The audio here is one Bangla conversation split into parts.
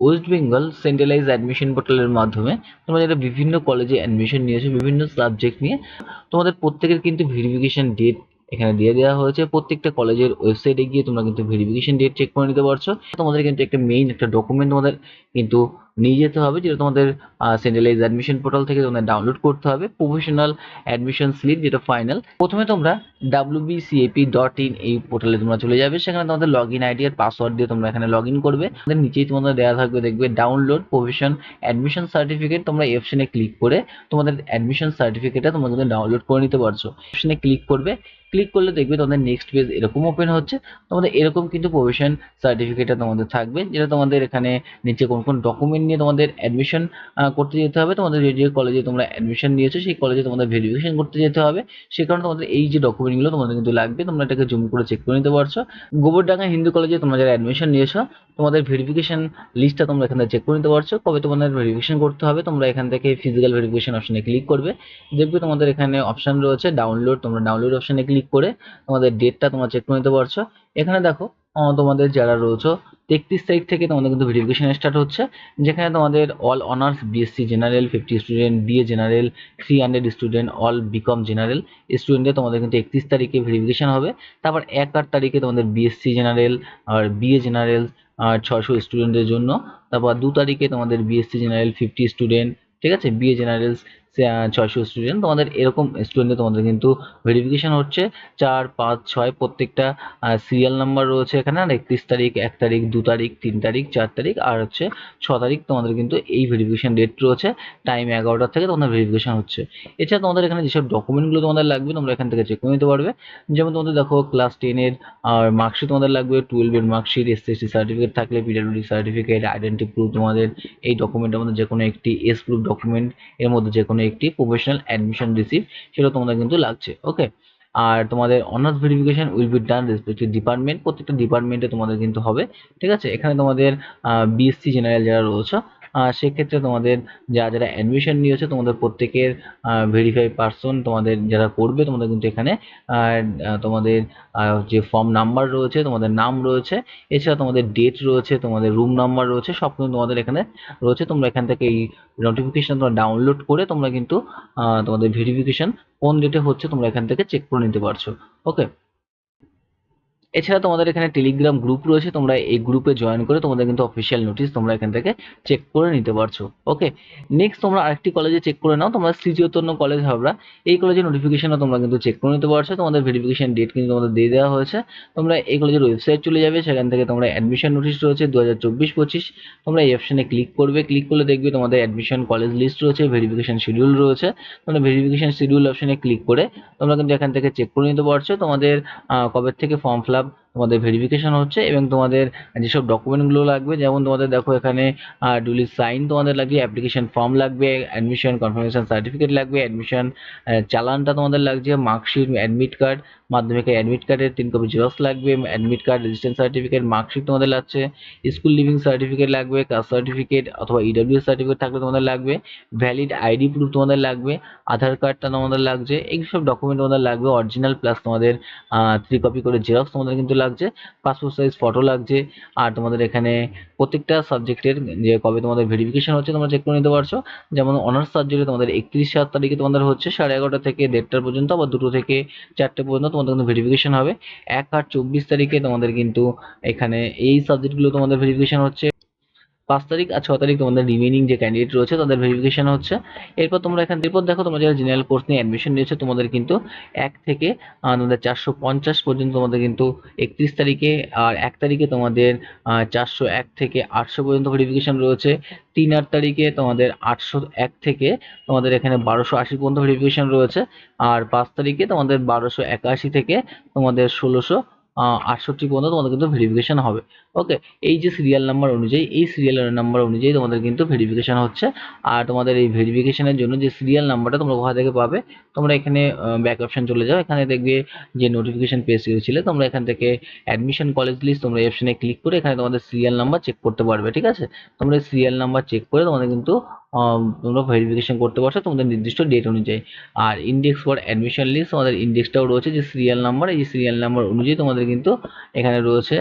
ওয়েস্ট বেঙ্গল সেন্ট্রালাইজ অ্যাডমিশন পোর্টালের মাধ্যমে তোমরা যারা বিভিন্ন কলেজে অ্যাডমিশন নিয়েছো, বিভিন্ন সাবজেক্ট নিয়ে, তোমাদের প্রত্যেকের কিন্তু ভেরিফিকেশন ডেট এখানে দিয়ে দেওয়া হয়েছে। প্রত্যেকটা কলেজের ওয়েবসাইটে গিয়ে তোমরা কিন্তু ভেরিফিকেশন ডেট চেক করে নিতে পারছ। তোমাদের কিন্তু একটা মেইন একটা ডকুমেন্ট তোমাদের কিন্তু নিয়ে যেতে হবে, যেটা তোমাদের সেন্ট্রালাইজ অ্যাডমিশন পোর্টাল থেকে তোমাদের ডাউনলোড করতে হবে প্রফেশনাল অ্যাডমিশন স্লিপ যেটা ফাইনাল প্রথমে তোমরা ডাব্লিউবিসিএপি ডট ইন এই পোর্টালে তোমরা চলে যাবে, সেখানে তোমাদের লগ ইন আইডি আর পাসওয়ার্ড দিয়ে তোমরা এখানে লগ ইন করবে। তোমাদের নিচেই তোমাদের দেওয়া থাকবে, দেখবে ডাউনলোড প্রফেশন অ্যাডমিশন সার্টিফিকেট তোমরা এই অপশনে ক্লিক করে তোমাদের অ্যাডমিশন সার্টিফিকেটটা কিন্তু ডাউনলোড করে নিতে পারছ। অপশনে ক্লিক করবে ক্লিক করলে দেখবে তোমাদের নেক্সট পেজ এরকম ওপেন হচ্ছে। তোমাদের এরকম কিন্তু প্রফেশন সার্টিফিকেটটা তোমাদের থাকবে, যেটা তোমাদের এখানে নিচে কোন কোন ডকুমেন্ট নিয়ে তোমাদের অ্যাডমিশন করতে যেতে হবে। তোমাদের যে যে কলেজে তোমরা অ্যাডমিশন নিয়েছো, সেই কলেজে তোমাদের ভেরিফিকেশন করতে যেতে হবে। সে কারণে তোমাদের এই যে ডকুমেন্টগুলো তোমাদের কিন্তু লাগবে। তোমরা এটাকে জুম করে চেক করে নিতে পারছ। গোবরডাঙ্গা হিন্দু কলেজে তোমরা যারা অ্যাডমিশন নিয়েছো, তোমাদের ভেরিফিকেশন লিস্টটা তোমরা এখান চেক করে নিতে পারছ। কবে তোমাদের ভেরিফিকেশন করতে হবে, তোমরা এখান থেকে ফিজিক্যাল ভেরিফিকেশন অপশনে ক্লিক করবে। দেখবে তোমাদের এখানে অপশন রয়েছে ডাউনলোড তোমরা ডাউনলোড অপশনে ক্লিক করে তোমাদের ডেটটা তোমরা চেক করে নিতে পারছ। এখানে দেখো তোমাদের যারা রয়েছে, তেত্রিশ তারিখ থেকে তোমাদের কিন্তু ভেরিফিকেশন স্টার্ট হচ্ছে। যেখানে তোমাদের all honours BSc general fifty student BA general three hundred student all BCom general স্টুডেন্টে তোমাদের কিন্তু একত্রিশ তারিখে ভেরিফিকেশন হবে। তারপর এক আট তারিখে তোমাদের বিএসসি জেনারেল আর বিএ জেনারেল আর ছশো স্টুডেন্টের জন্য। তারপর দু তারিখে তোমাদের বিএসসি জেনারেল ফিফটি স্টুডেন্ট ঠিক আছে? বিএ জেনারেলস ছয়শো স্টুডেন্ট তোমাদের এরকম স্টুডেন্টে তোমাদের কিন্তু ভেরিফিকেশন হচ্ছে। চার, পাঁচ, ছয় প্রত্যেকটা সিরিয়াল নাম্বার রয়েছে এখানে। আর একত্রিশ তারিখ, এক তারিখ, দু তারিখ, তিন তারিখ, চার তারিখ আর হচ্ছে ছ তারিখ তোমাদের কিন্তু এই ভেরিফিকেশন ডেট রয়েছে। টাইম এগারোটা থেকে তোমাদের ভেরিফিকেশন হচ্ছে। এছাড়া তোমাদের এখানে যেসব ডকুমেন্টগুলো তোমাদের লাগবে তোমরা এখান থেকে চেক করে নিতে পারবে। যেমন তোমাদের দেখো ক্লাস টেনের আর মার্কশিট তোমাদের লাগবে টুয়েলভের মার্কশিট এস এসএসসি সার্টিফিকেট থাকলে পিডাব্লিউডি সার্টিফিকেট আইডেন্টি প্রুফ তোমাদের এই ডকুমেন্টের মধ্যে যে কোনো একটি এস প্রুফ ডকুমেন্ট এর মধ্যে যে কোনো একটি প্রফেশনাল অ্যাডমিশন রিসিভ সেটা তোমাদের কিন্তু লাগছে ওকে আর তোমাদের honours verification will be done respective department প্রত্যেকটা ডিপার্টমেন্টে তোমাদের কিন্তু হবে, ঠিক আছে? এখানে তোমাদের বিএসসি জেনারেল যারা রয়েছে সেক্ষেত্রে তোমাদের যারা যারা অ্যাডমিশন নিয়েছে, তোমাদের প্রত্যেকের ভেরিফাই পার্সন তোমাদের যারা করবে, তোমাদের কিন্তু এখানে তোমাদের যে ফর্ম নাম্বার রয়েছে, তোমাদের নাম রয়েছে, এছাড়া তোমাদের ডেট রয়েছে, তোমাদের রুম নাম্বার রয়েছে, সব কিন্তু তোমাদের এখানে রয়েছে। তোমরা এখান থেকে এই নোটিফিকেশন তোমরা ডাউনলোড করে তোমরা কিন্তু তোমাদের ভেরিফিকেশন কোন ডেটে হচ্ছে, তোমরা এখান থেকে চেক করে নিতে পারছ। ওকে এছাড়া তোমাদের এখানে টেলিগ্রাম গ্রুপ রয়েছে, তোমরা এই গ্রুপে জয়েন করে তোমাদের কিন্তু অফিসিয়াল নোটিশ তোমরা এখান থেকে চেক করে নিতে পারছ ওকে নেক্সট তোমরা আরেকটি কলেজে চেক করে নাও, তোমরা শ্রী চৈতন্য কলেজ হাবড়া, এই কলেজের নোটিফিকেশনও তোমরা কিন্তু চেক করে নিতে পারছ, তোমাদের ভেরিফিকেশন ডেট কিন্তু তোমাদের দিয়ে দেওয়া হয়েছে। তোমরা এই কলেজের ওয়েবসাইট চলে যাবে, সেখান থেকে তোমরা অ্যাডমিশন নোটিশ রয়েছে দু হাজার চব্বিশ পঁচিশ, তোমরা এই অপশানে ক্লিক করবে ক্লিক করলে দেখবে তোমাদের অ্যাডমিশন কলেজ লিস্ট রয়েছে ভেরিফিকেশন শিডিউল রয়েছে, তোমরা ভেরিফিকেশন শিডিউল অপশানে ক্লিক করে তোমরা কিন্তু এখান থেকে চেক করে নিতে পারছ। তোমাদের কবে থেকে ফর্ম ফিল আপ তোমাদের ভেরিফিকেশন হচ্ছে এবং তোমাদের যেসব ডকুমেন্টগুলো লাগবে, যেমন তোমাদের দেখো এখানে ডুলি সাইন তোমাদের লাগবে অ্যাপ্লিকেশন ফর্ম লাগবে অ্যাডমিশন কনফার্মেশন সার্টিফিকেট লাগবে অ্যাডমিশন চালানটা তোমাদের লাগছে মার্কশিট অ্যাডমিট কার্ড মাধ্যমিকের অ্যাডমিট কার্ডের তিন কপি জেরক্স লাগবে admit card registration certificate marksheet তোমাদের লাগছে স্কুল লিভিং সার্টিফিকেট লাগবে কাস্ট সার্টিফিকেট অথবা ইডাব্লিউ সার্টিফিকেট থাকলে তোমাদের লাগবে ভ্যালিড আইডি প্রুফ তোমাদের লাগবে, আধার কার্ডটা তোমাদের লাগছে, এইসব ডকুমেন্ট তোমাদের লাগবে অরিজিনাল প্লাস তোমাদের থ্রি কপি করে জেরক্স তোমাদের কিন্তু লাগছে পাসপোর্ট সাইজ ফটো লাগছে, আর তোমাদের এখানে প্রত্যেকটা সাবজেক্টের যে কবে তোমাদের ভেরিফিকেশন হচ্ছে, তোমরা চেক করে নিতে পারছ। যেমন অনার্স সাবজেক্টে তোমাদের একত্রিশ সাত তারিখে তোমাদের হচ্ছে সাড়ে এগারোটা থেকে দেড়টা পর্যন্ত আবার দুটো থেকে চারটে পর্যন্ত তোমাদের কিন্তু ভেরিফিকেশন হবে। এক আট চব্বিশ তারিখে তোমাদের কিন্তু এখানে এই সাবজেক্টগুলো তোমাদের ভেরিফিকেশন হচ্ছে। পাঁচ তারিখ আর ছ তারিখ তোমাদের রিমেনিং যে ক্যান্ডিডেট রয়েছে, তাদের ভেরিফিকেশন হচ্ছে। এরপর তোমরা এখান, এরপর দেখো তোমরা যারা জেনারেল কোর্স নিয়ে অ্যাডমিশন নিয়েছো, তোমাদের কিন্তু এক থেকে তোমাদের চারশো পঞ্চাশ পর্যন্ত তোমাদের কিন্তু একত্রিশ তারিখে আর এক তারিখে তোমাদের চারশো এক থেকে আটশো পর্যন্ত ভেরিফিকেশন রয়েছে। তিন আট তারিখে তোমাদের আটশো এক থেকে তোমাদের এখানে বারোশো আশি পর্যন্ত ভেরিফিকেশন রয়েছে। আর পাঁচ তারিখে তোমাদের বারোশো একাশি থেকে তোমাদের ষোলোশো আটষট্টি পর্যন্ত তোমাদের কিন্তু ভেরিফিকেশন হবে। ওকে এই যে সিরিয়াল নাম্বার অনুযায়ী, এই সিরিয়াল নাম্বার অনুযায়ী তোমাদের কিন্তু ভেরিফিকেশন হচ্ছে। আর তোমাদের এই ভেরিফিকেশনের জন্য যে সিরিয়াল নাম্বারটা তোমরা কোথা থেকে পাবে, তোমরা এখানে ব্যাক অপশন চলে যাও। এখানে দেখবে যে নোটিফিকেশন পেজ ছিল তোমরা এখান থেকে অ্যাডমিশন কলেজ লিস্ট তোমরা অপশনে ক্লিক করে এখানে তোমাদের সিরিয়াল নাম্বার চেক করতে পারবে, ঠিক আছে? তোমরা সিরিয়াল নাম্বার চেক করে তোমাদের কিন্তু তোমরা ভেরিফিকেশন করতে পারছ তোমাদের নির্দিষ্ট ডেট অনুযায়ী। আর ইন্ডেক্স ফর অ্যাডমিশন লিস্ট তোমাদের ইন্ডেক্সটাও রয়েছে, যে সিরিয়াল নাম্বার এই সিরিয়াল নাম্বার অনুযায়ী তোমাদের কিন্তু এখানে রয়েছে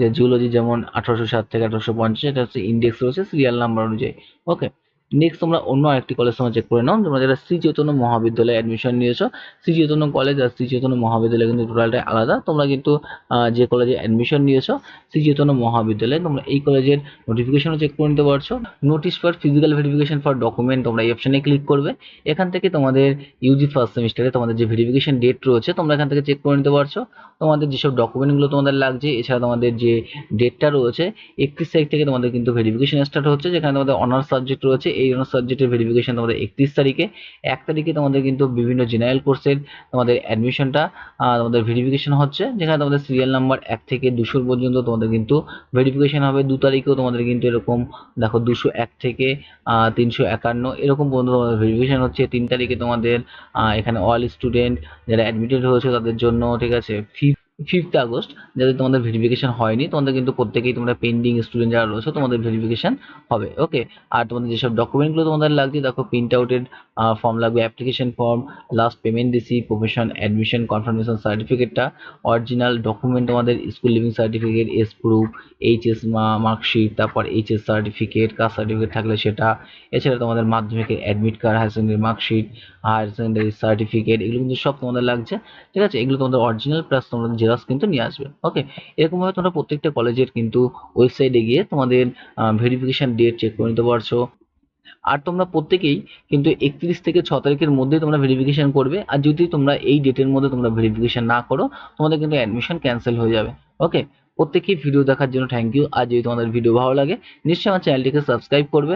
যে জুলজি যেমন আঠারোশো সাত থেকে আঠারোশো পঞ্চাশ, এটা হচ্ছে ইন্ডেক্স রয়েছে সিরিয়াল নাম্বার অনুযায়ী ওকে নেক্সট তোমরা অন্য আরেকটি কলেজ তোমরা চেক করে নাও। তোমরা যারা শ্রী চৈতন্য মহাবিদ্যালয়ে অ্যাডমিশন নিয়েছো, শ্রী চৈতন্য কলেজ আর শ্রী চৈতন্য মহাবিদ্যালয় কিন্তু টোটালটাই আলাদা। তোমরা কিন্তু যে কলেজে অ্যাডমিশন নিয়েছো, শ্রী চৈতন্য মহাবিদ্যালয়ে তোমরা এই কলেজের নোটিফিকেশনও চেক করে নিতে পারছ। Notice for physical verification for document তোমরা এই অপশানে ক্লিক করবে। এখান থেকে তোমাদের ইউজি ফার্স্ট সেমিস্টারে তোমাদের যে ভেরিফিকেশন ডেট রয়েছে, তোমরা এখান থেকে চেক করে নিতে পারছ। তোমাদের যেসব ডকুমেন্টগুলো তোমাদের লাগছে, এছাড়া তোমাদের যে ডেটটা রয়েছে, একত্রিশ তারিখ থেকে তোমাদের কিন্তু ভেরিফিকেশন স্টার্ট হচ্ছে, যেখানে তোমাদের অনার্স সাবজেক্ট রয়েছে এই অনার্স সাবজেক্টের ভেরিফিকেশন তোমাদের একত্রিশ তারিখে। এক তারিখে তোমাদের কিন্তু বিভিন্ন জেনারেল কোর্সের তোমাদের অ্যাডমিশনটা তোমাদের ভেরিফিকেশন হচ্ছে। যেখানে তোমাদের সিরিয়াল নাম্বার এক থেকে দুশোর পর্যন্ত তোমাদের কিন্তু ভেরিফিকেশন হবে। দু তারিখেও তোমাদের কিন্তু এরকম, দেখো, দুশো এক থেকে তিনশো একান্ন এরকম পর্যন্ত তোমাদের ভেরিফিকেশন হচ্ছে। তিন তারিখে তোমাদের এখানে অল স্টুডেন্ট যারা অ্যাডমিটেড হয়েছে তাদের জন্য, ঠিক আছে? ফিফ ফিফথ আগস্ট যাদের তোমাদের ভেরিফিকেশন হয়নি, তোমাদের কিন্তু প্রত্যেকেই তোমরা পেন্ডিং স্টুডেন্ট যারা রয়েছে, তোমাদের ভেরিফিকেশন হবে ওকে আর তোমাদের যেসব ডকুমেন্টগুলো তোমাদের লাগছে, দেখো প্রিন্ট আউটের ফর্ম লাগবে application form last payment receive profession admission confirmation সার্টিফিকেটটা অরিজিনাল ডকুমেন্ট তোমাদের school leaving certificate S proof HS marksheet তারপর এইচএস সার্টিফিকেট কাস্ট সার্টিফিকেট থাকলে সেটা, এছাড়া তোমাদের মাধ্যমিকের admit card higher secondary marksheet higher secondary certificate এগুলো কিন্তু সব তোমাদের লাগছে, ঠিক আছে? এগুলো তোমাদের অরিজিনাল প্লাস তোমাদের জেরক্স কিন্তু নিয়ে আসবে। ওকে এরকমভাবে তোমরা প্রত্যেকটা কলেজের কিন্তু ওয়েবসাইটে গিয়ে তোমাদের ভেরিফিকেশন ডেট চেক করে নিতে পারছ। আর তোমরা প্রত্যেকেই কিন্তু একত্রিশ থেকে ছ তারিখের মধ্যে তোমরা ভেরিফিকেশন করবে। আর যদি তোমরা এই ডেটের মধ্যে তোমরা ভেরিফিকেশন না করো, তোমাদের কিন্তু অ্যাডমিশন ক্যান্সেল হয়ে যাবে। ওকে প্রত্যেকেই ভিডিও দেখার জন্য থ্যাংক ইউ আর যদি তোমাদের ভিডিও ভালো লাগে, নিশ্চয়ই আমার চ্যানেলটিকে সাবস্ক্রাইব করবে।